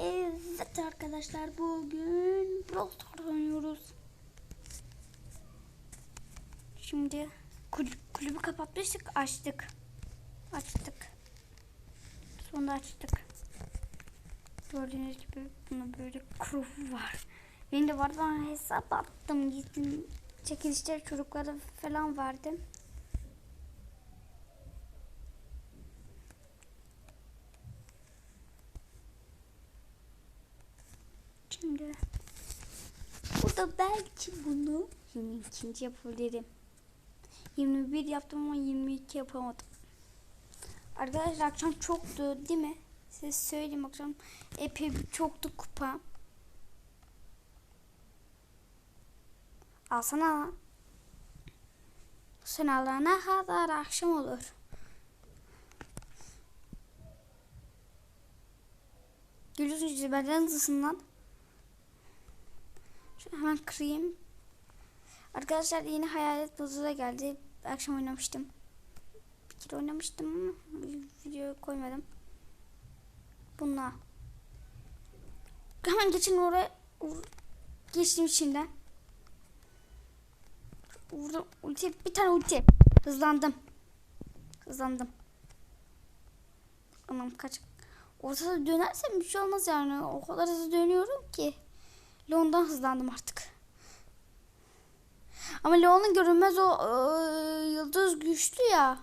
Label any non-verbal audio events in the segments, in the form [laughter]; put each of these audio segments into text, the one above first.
Evet arkadaşlar bugün Brawl oynuyoruz. Şimdi kul- kulübü kapatmıştık açtık. Açtık. Sonra açtık. Gördüğünüz gibi buna böyle krufu var. Benim de vardı ama hesap attım. Gittim çekilişler çocuklara falan verdim. Şimdi burada belki bunu 22. yapabilirim. 21 yaptım ama 22 yapamadım. Arkadaşlar akşam çoktu değil mi? Size söyleyeyim akşam epey çoktu kupa. Alsana. Sen alana kadar akşam olur. Gülüyorsunuz benden hızlısın lan. Şunu hemen kırayım. Arkadaşlar yeni hayalet bozu da geldi. Akşam oynamıştım. Bir kere oynamıştım ama video koymadım. Bununla. Hemen geçin oraya. Geçtim içinden. Vurdum. Ulti. Bir tane ulti. Hızlandım. Hızlandım. Anam kaç. Ortada dönersem bir şey olmaz yani. O kadar hızlı dönüyorum ki. Leon'dan hızlandım artık. Ama Leon'un görünmez o e, yıldız güçlü ya.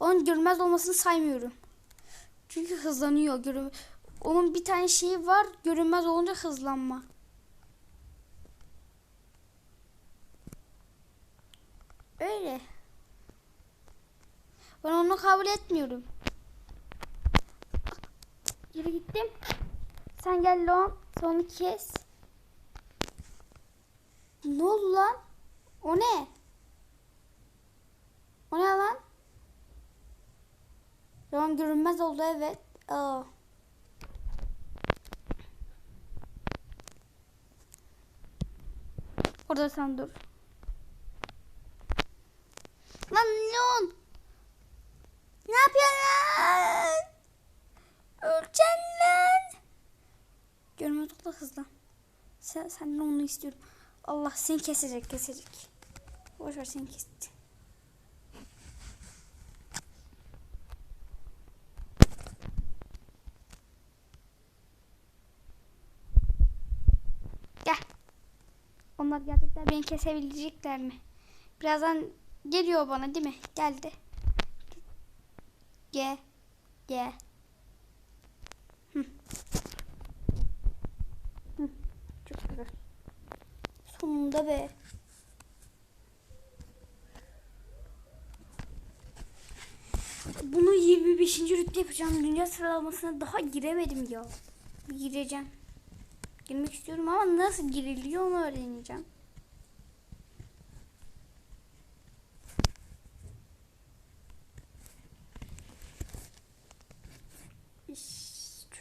Onun görünmez olmasını saymıyorum. Çünkü hızlanıyor. Görün onun bir tane şeyi var. Görünmez olunca hızlanma. Öyle. Ben onu kabul etmiyorum. Yürü gittim. Sen gel Leon. Son kes. Ne oldu lan? O ne? O ne lan? Leon görünmez oldu evet. Aa. Orada sen dur. Lan Leon! Ne yapıyorsun lan? Öleceksin lan! Görünmez oldu hızlı. Sen, senden onu istiyorum. Allah seni kesecek kesecek. Boş ver seni kesti. Gel. Onlar gerçekten beni kesebilecekler mi? Birazdan geliyor bana değil mi? Geldi. Ge. Ge. Hı. Hı. Çok güzel. Sonunda be. Bunu 25. rütbe yapacağım. Dünya sıralamasına daha giremedim ya. Gireceğim. Girmek istiyorum ama nasıl giriliyor onu öğreneceğim.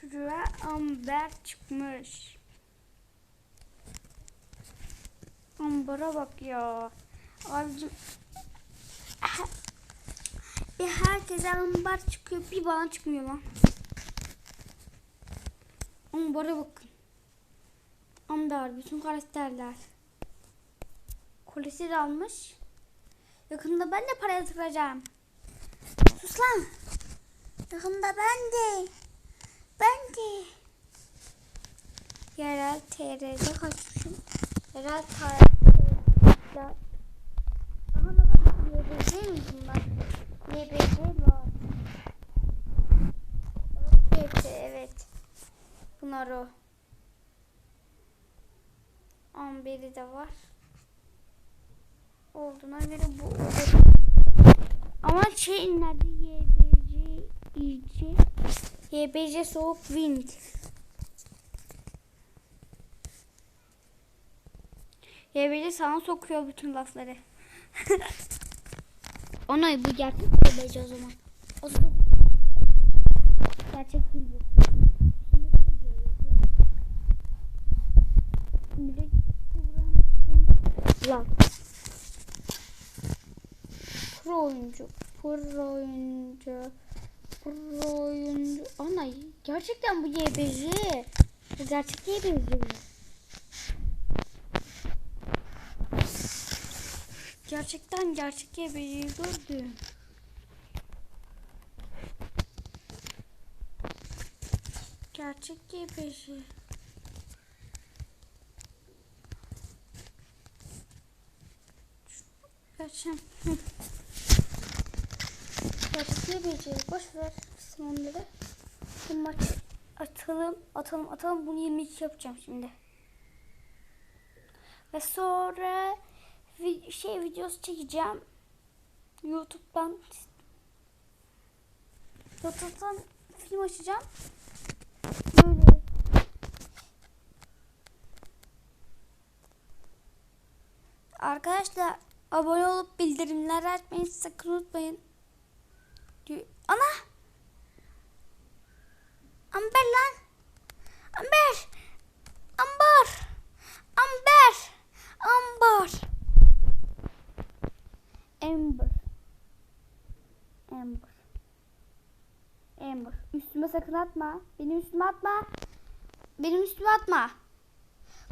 Çocuğa amber çıkmış. Ambara bak ya. Abicim. Bir herkese ambar çıkıyor. Bir bana çıkmıyor lan. Ambara bakın. Ambar bütün karakterler. Kolesi almış. Yakında ben de para yatıracağım. Sus lan. Yakında ben de. Ben de. Yerel TR'de kaçmışım. Yerel TR'de. Aha da bak YBC mi bunlar? YBC var. YBC evet. Bunlar o. Amberi de var. Olduğuna göre bu olur. Ama şey nerede YBC YBC soğuk wind. YBC sana sokuyor bütün lafları. [laughs] Ona bu gerçek YBC o zaman. O zaman gerçek değil bu. Lan. Pro oyuncu. Pro oyuncu. Pro oyuncu. Ana gerçekten bu YBC. Bu gerçekliğe benziyor. Gerçekten gerçekliğe benziyordu. Gerçekliğe benziyor. Gerçekten. Gerçekliğe benziyor. Boş ver sen onları. Bu maç atalım, atalım, atalım. Bunu 22 yapacağım şimdi. Ve sonra şey videosu çekeceğim. YouTube'dan YouTube'dan film açacağım. Böyle Arkadaşlar abone olup bildirimler açmayı sakın unutmayın. Ana! Amber lan! Amber! Amber! Amber! Amber! Amber. Amber. Amber. Üstüme atma. Benim üstüme atma. Benim üstüme atma.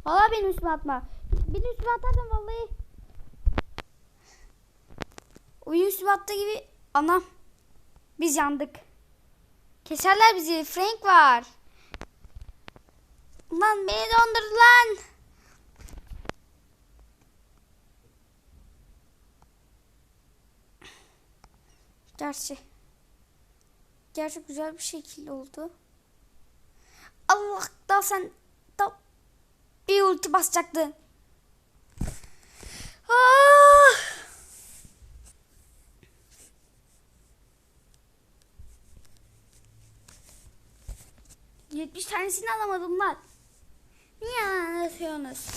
Vallahi benim üstüme atma. Benim üstüme atarsan vallahi. Oyun üstüme attığı gibi anam. Biz yandık. Keserler bizi. Frank var. Lan beni dondurdu lan. Gerçi. Gerçi güzel bir şekilde oldu. Allah da sen da bir ulti basacaktın. Ah! Yetmiş tanesini alamadım lan. Niye anlatıyorsunuz?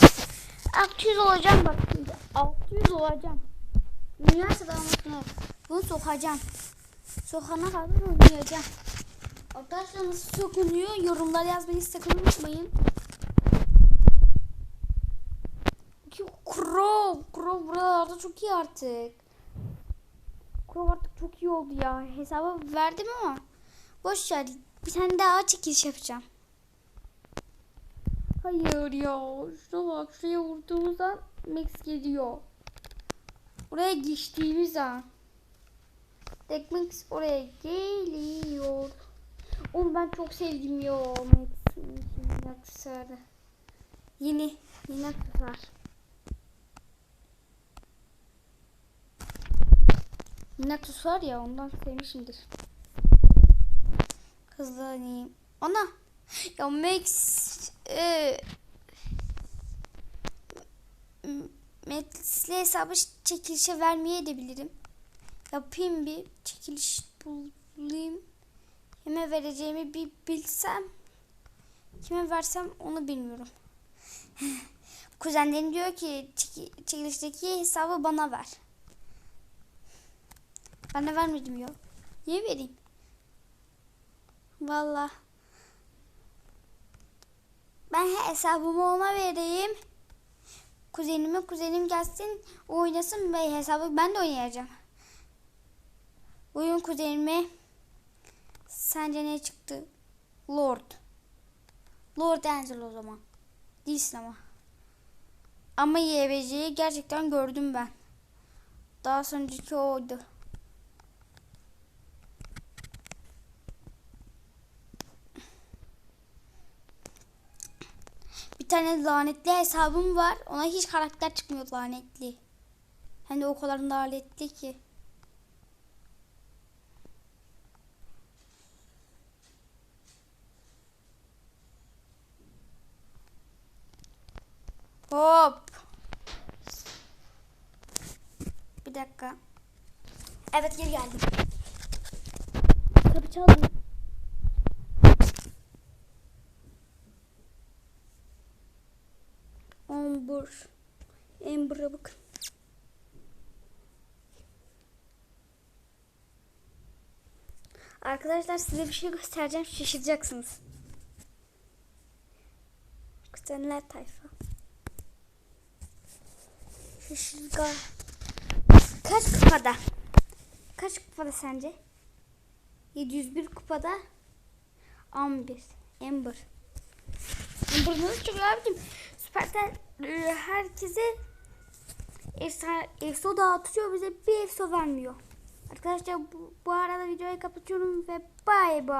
600 olacağım bak şimdi. 600 olacağım. Dünya sıralamasına bunu sokacağım. Sokana kadar oynayacağım. Arkadaşlar nasıl sokunuyor? Yorumlar yazmayı sakın unutmayın. Crow, Crow buralarda çok iyi artık. Crow artık çok iyi oldu ya. Hesabı verdim ama boş ver. Bir tane daha çekiliş yapacağım. Hayır ya. Şuna bak. Şuraya vurduğumuz an Max geliyor. Oraya geçtiğimiz an. Max oraya geliyor. Onu ben çok sevdim ya. Yeni aksesuarı. Yeni. Yeni aksesuar. Yeni aksesuar ya ondan sevmişimdir. Hızlanayım. Ana. Ya Max e, Max'le hesabı çekilişe vermeye de bilirim. Yapayım bir çekiliş bulayım. Kime vereceğimi bir bilsem. Kime versem onu bilmiyorum. [laughs] Kuzenlerim diyor ki çeki- çekilişteki hesabı bana ver. Ben de vermedim ya. Niye vereyim? Vallahi. Ben hesabımı ona vereyim. Kuzenime kuzenim gelsin oynasın ve hesabı ben de oynayacağım. Bugün kuzenime sence ne çıktı? Lord. Lord Angel o zaman. Değilsin ama. Ama YBC'yi gerçekten gördüm ben. Daha sonraki oydu. Bir tane lanetli hesabım var. Ona hiç karakter çıkmıyor lanetli. Hem de o kadar lanetli ki. Hop. Bir dakika. Evet geri geldim. Kapı çaldı. Amber. Amber'a bakın. Arkadaşlar size bir şey göstereceğim. Şaşıracaksınız. Kuzenler tayfa. Şaşırga. Kaç kupada? Kaç kupada sence? 701 kupada Amber. Amber. Burnunuz çıkıyor abicim. Süperten e, herkese EFSO dağıtıyor bize bir EFSO vermiyor. Arkadaşlar bu, bu arada videoyu kapatıyorum ve bay bay.